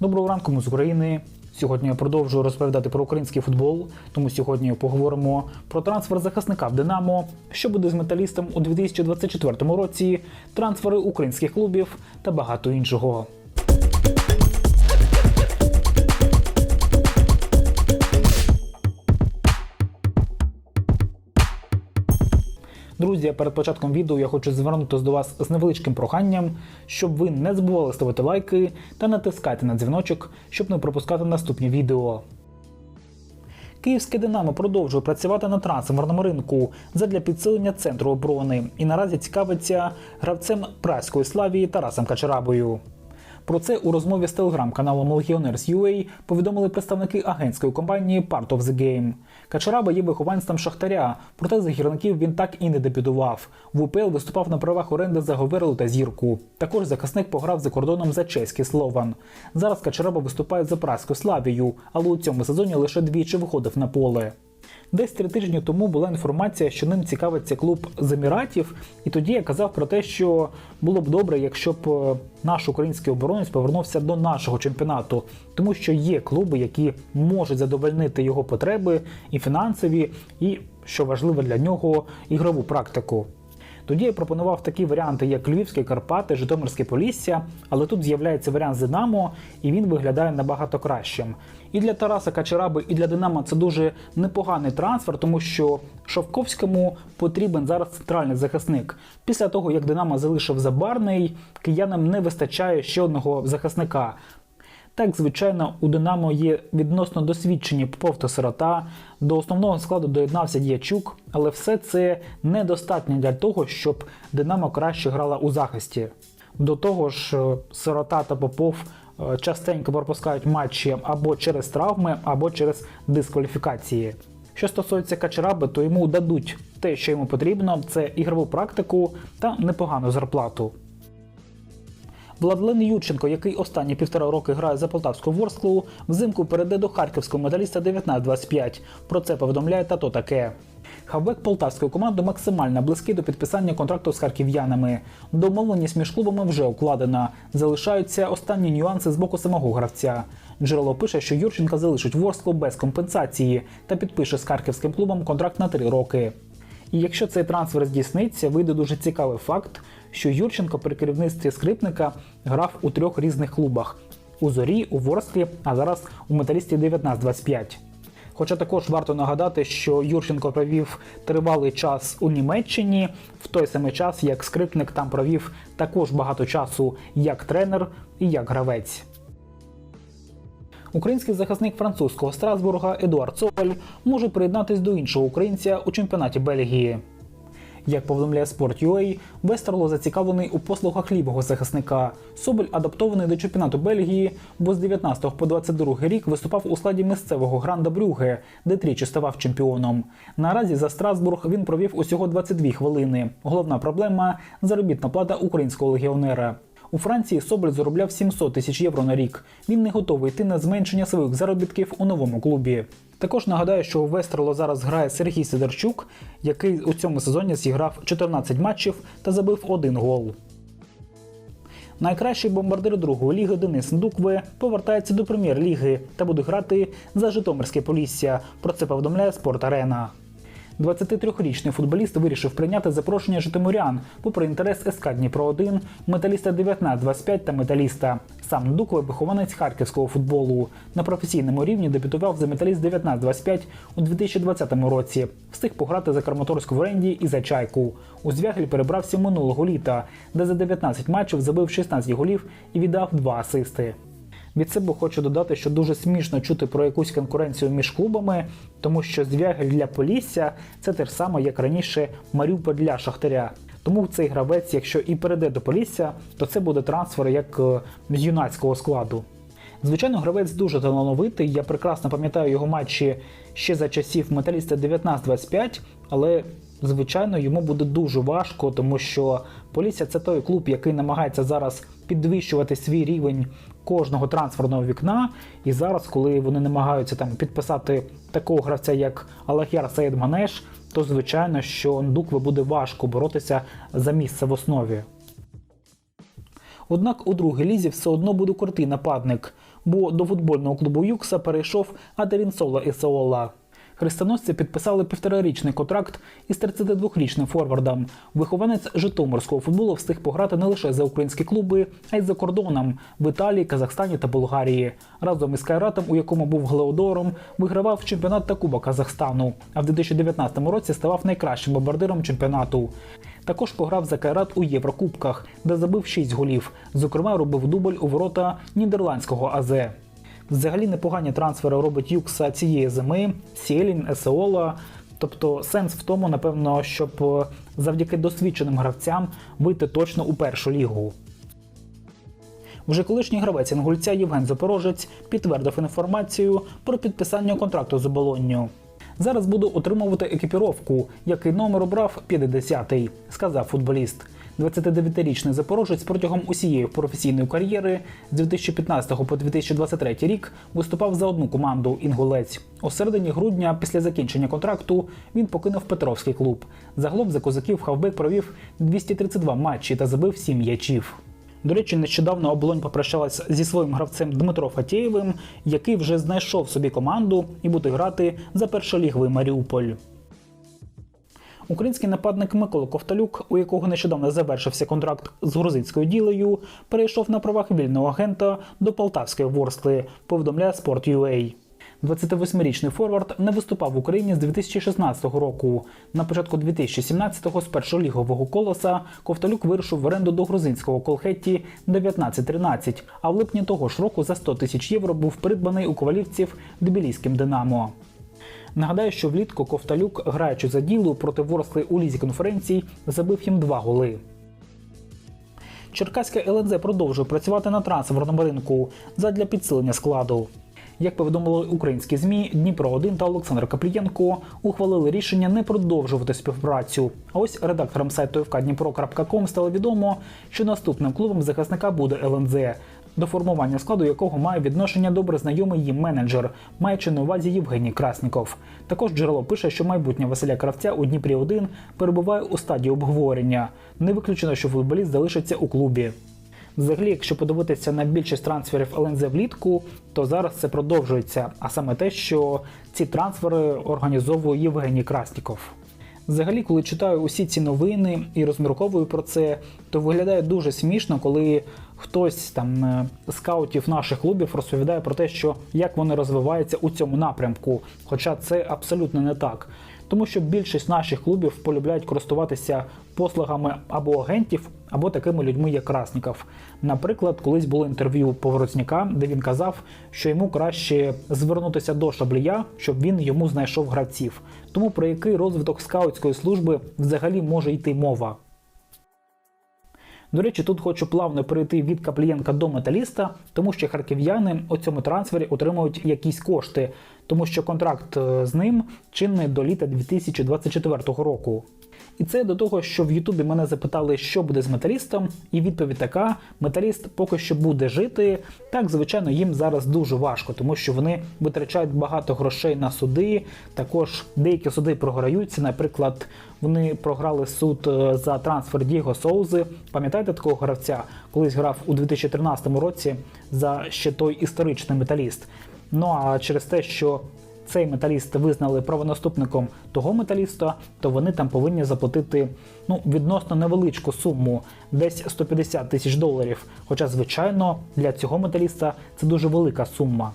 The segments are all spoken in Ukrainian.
Доброго ранку, ми з України. Сьогодні я продовжую розповідати про український футбол. Тому сьогодні поговоримо про трансфер захисника в Динамо, що буде з металістом у 2024 році, трансфери українських клубів та багато іншого. Друзі, перед початком відео я хочу звернутися до вас з невеличким проханням, щоб ви не забували ставити лайки та натискати на дзвіночок, щоб не пропускати наступні відео. Київське Динамо продовжує працювати на трансферному ринку задля підсилення центру оборони і наразі цікавиться гравцем праської славії Тарасом Качарабою. Про це у розмові з телеграм-каналом Legioners.ua повідомили представники агентської компанії Part of the Game. Качараба є вихованцем Шахтаря, проте за гірників він так і не дебютував. В УПЛ виступав на правах оренди за Говерлу та Зірку. Також захисник пограв за кордоном за чеський Слован. Зараз Качараба виступає за праську славію, але у цьому сезоні лише двічі виходив на поле. Десь три тижні тому була інформація, що ним цікавиться клуб з Еміратів, і тоді я казав про те, що було б добре, якщо б е, наш український оборонець повернувся до нашого чемпіонату, тому що є клуби, які можуть задовольнити його потреби і фінансові, і що важливо для нього ігрову практику. Тоді я пропонував такі варіанти, як Львівські Карпати, Житомирське Полісся, але тут з'являється варіант з Динамо, і він виглядає набагато кращим. І для Тараса Качараби, і для Динамо це дуже непоганий трансфер, тому що Шовковському потрібен зараз центральний захисник. Після того, як Динамо залишив Забарний, киянам не вистачає ще одного захисника. Так, звичайно, у Динамо є відносно досвідчені Попов та Сирота. До основного складу доєднався Діячук, але все це недостатньо для того, щоб Динамо краще грала у захисті. До того ж, е, Сирота та Попов е, частенько пропускають матчі або через травми, або через дискваліфікації. Що стосується Качараби, то йому дадуть те, що йому потрібно: це ігрову практику та непогану зарплату. Владлен Юченко, який останні півтора роки грає за полтавську Ворсклу, взимку перейде до харківського медаліста 19-25. Про це повідомляє тато таке. Хавбек полтавської команди максимально близький до підписання контракту з харків'янами. Домовленість між клубами вже укладена. Залишаються останні нюанси з боку самого гравця. Джерело пише, що Юрченка залишить Ворсклу без компенсації та підпише з харківським клубом контракт на три роки. І якщо цей трансфер здійсниться, вийде дуже цікавий факт, що Юрченко при керівництві скрипника грав у трьох різних клубах: у зорі, у Ворсклі, а зараз у металісті 19-25. Хоча також варто нагадати, що Юрченко провів тривалий час у Німеччині, в той самий час як скрипник там провів також багато часу як тренер і як гравець. Український захисник французького Страсбурга Едуард Соболь може приєднатись до іншого українця у чемпіонаті Бельгії. Як повідомляє Sport.ua, Вестерло зацікавлений у послугах лівого захисника. Соболь адаптований до чемпіонату Бельгії, бо з 19 по 22 рік виступав у складі місцевого Гранда Брюге, де тричі ставав чемпіоном. Наразі за Страсбург він провів усього 22 хвилини. Головна проблема заробітна плата українського легіонера. У Франції Соболь заробляв 700 тисяч євро на рік. Він не готовий йти на зменшення своїх заробітків у новому клубі. Також нагадаю, що у Вестерло зараз грає Сергій Сидорчук, який у цьому сезоні зіграв 14 матчів та забив один гол. Найкращий бомбардир другої ліги Денис Ndukwe повертається до прем'єр-ліги та буде грати за Житомирське Полісся. Про це повідомляє Спорт Арена. 23-річний футболіст вирішив прийняти запрошення житомирян, попри інтерес СК Дніпро 1, металіста 19-25 та металіста. Сам Дукве вихованець харківського футболу. На професійному рівні дебютував за металіст 19-25 у 2020 році. Встиг пограти за Краматорську в оренді і за чайку. У Звягель перебрався минулого літа, де за 19 матчів забив 16 голів і віддав 2 асисти. Від себе хочу додати, що дуже смішно чути про якусь конкуренцію між клубами, тому що Звягель для Полісся це те ж саме, як раніше Маріуполь для Шахтаря. Тому цей гравець, якщо і перейде до Полісся, то це буде трансфер як е, з юнацького складу. Звичайно, гравець дуже талановитий. Я прекрасно пам'ятаю його матчі ще за часів металіста 19-25, але звичайно йому буде дуже важко, тому що Полісся це той клуб, який намагається зараз підвищувати свій рівень кожного трансферного вікна. І зараз, коли вони намагаються там підписати такого гравця, як Алахяр Саїд Манеш, то звичайно, що Ндукве буде важко боротися за місце в основі. Однак у другій лізі все одно буде крутий нападник, бо до футбольного клубу Юкса перейшов Адерінсола Ісаола. Хрестоносці підписали півторарічний контракт із 32-річним форвардом. Вихованець житомирського футболу встиг пограти не лише за українські клуби, а й за кордоном в Італії, Казахстані та Болгарії. Разом із Кайратом, у якому був Глеодором, вигравав чемпіонат та Куба Казахстану. А в 2019 році ставав найкращим бомбардиром чемпіонату. Також пограв за Кайрат у Єврокубках, де забив 6 голів. Зокрема, робив дубль у ворота нідерландського АЗ. Взагалі непогані трансфери робить Юкса цієї зими, Сєлін, Есеола. Тобто сенс в тому, напевно, щоб е, завдяки досвідченим гравцям вийти точно у першу лігу. Вже колишній гравець інгульця Євген Запорожець підтвердив інформацію про підписання контракту з оболонню. Зараз буду отримувати екіпіровку, який номер обрав 50-й, сказав футболіст. 29-річний запорожець протягом усієї професійної кар'єри з 2015 по 2023 рік виступав за одну команду інгулець. У середині грудня, після закінчення контракту, він покинув Петровський клуб. Загалом за козаків Хавбек провів 232 матчі та забив 7 м'ячів. До речі, нещодавно оболонь попрощалась зі своїм гравцем Дмитро Фатєєвим, який вже знайшов собі команду і буде грати за першоліговий Маріуполь. Український нападник Микола Ковталюк, у якого нещодавно завершився контракт з грузинською ділею, перейшов на правах вільного агента до Полтавської Ворскли, повідомляє Sport.ua. 28-річний форвард не виступав в Україні з 2016 року. На початку 2017-го з першолігового колоса Ковталюк вирушив в оренду до грузинського колхетті 19-13, а в липні того ж року за 100 тисяч євро був придбаний у ковалівців Тбіліським Динамо. Нагадаю, що влітку Ковталюк, граючи за ділу проти Ворскли у лізі конференцій, забив їм два голи. Черкаська ЛНЗ продовжує працювати на трансферному ринку задля підсилення складу. Як повідомили українські змі, Дніпро 1 та Олександр Каплієнко ухвалили рішення не продовжувати співпрацю. А ось редакторам сайту fkdnipro.com стало відомо, що наступним клубом захисника буде ЛНЗ, до формування складу якого має відношення добре знайомий їм менеджер, маючи на увазі Євгеній Красніков. Також джерело пише, що майбутнє Василя Кравця у Дніпрі 1 перебуває у стадії обговорення. Не виключено, що футболіст залишиться у клубі. Взагалі, якщо подивитися на більшість трансферів ЛНЗ влітку, то зараз це продовжується. А саме те, що ці трансфери організовує Євгеній Красніков. Взагалі, коли читаю усі ці новини і розмірковую про це, то виглядає дуже смішно, коли хтось там е, скаутів наших клубів розповідає про те, що як вони розвиваються у цьому напрямку. Хоча це абсолютно не так. Тому що більшість наших клубів полюбляють користуватися послугами або агентів, або такими людьми, як Красніков. Наприклад, колись було інтерв'ю Поворозняка, де він казав, що йому краще звернутися до Шаблія, щоб він йому знайшов гравців. Тому про який розвиток скаутської служби взагалі може йти мова. До речі, тут хочу плавно перейти від Каплієнка до металіста, тому що харків'яни у цьому трансфері отримують якісь кошти, тому що контракт е, з ним чинний до літа 2024 року. І це до того, що в Ютубі мене запитали, що буде з металістом, і відповідь така: металіст поки що буде жити. Так, звичайно, їм зараз дуже важко, тому що вони витрачають багато грошей на суди. Також деякі суди програються. Наприклад, вони програли суд е, за трансфер Діго Соузи. Пам'ятаєте такого гравця? Колись грав у 2013 році за ще той історичний металіст. Ну а через те, що цей металіст визнали правонаступником того металіста, то вони там повинні заплатити ну, відносно невеличку суму, десь 150 тисяч доларів. Хоча, звичайно, для цього металіста це дуже велика сума.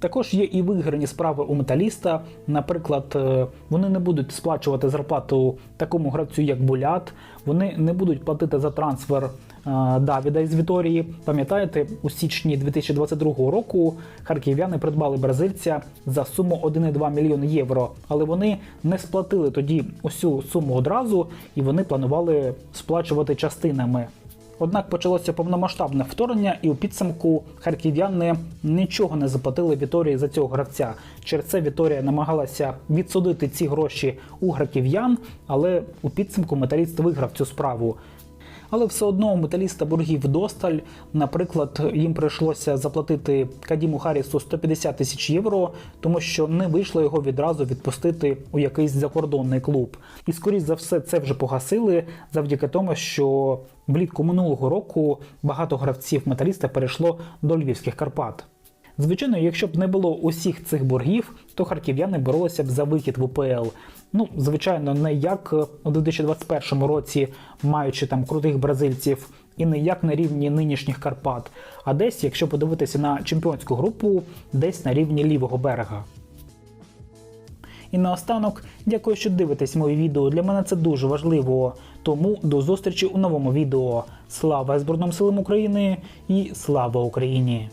Також є і виграні справи у металіста. Наприклад, е, вони не будуть сплачувати зарплату такому гравцю, як Булят. Вони не будуть платити за трансфер е, Давіда із Віторії. Пам'ятаєте, у січні 2022 року харків'яни придбали бразильця за суму 1,2 мільйони євро, але вони не сплатили тоді усю суму одразу і вони планували сплачувати частинами. Однак почалося повномасштабне вторгнення, і у підсумку харків'яни нічого не заплатили Віторії за цього гравця. Через це Віторія намагалася відсудити ці гроші у харків'ян, але у підсумку металіст виграв цю справу. Але все одно у металіста боргів досталь. Наприклад, їм прийшлося заплатити Кадіму Харрісу 150 тисяч євро, тому що не вийшло його відразу відпустити у якийсь закордонний клуб. І скоріш за все це вже погасили завдяки тому, що влітку минулого року багато гравців металіста перейшло до львівських Карпат. Звичайно, якщо б не було усіх цих боргів, то харків'яни боролися б за вихід в УПЛ. Ну, звичайно, не як у 2021 році, маючи там крутих бразильців, і не як на рівні нинішніх Карпат, а десь, якщо подивитися на чемпіонську групу, десь на рівні лівого берега. І наостанок, дякую, що дивитесь мої відео. Для мене це дуже важливо. Тому до зустрічі у новому відео. Слава Збройним силам України і слава Україні!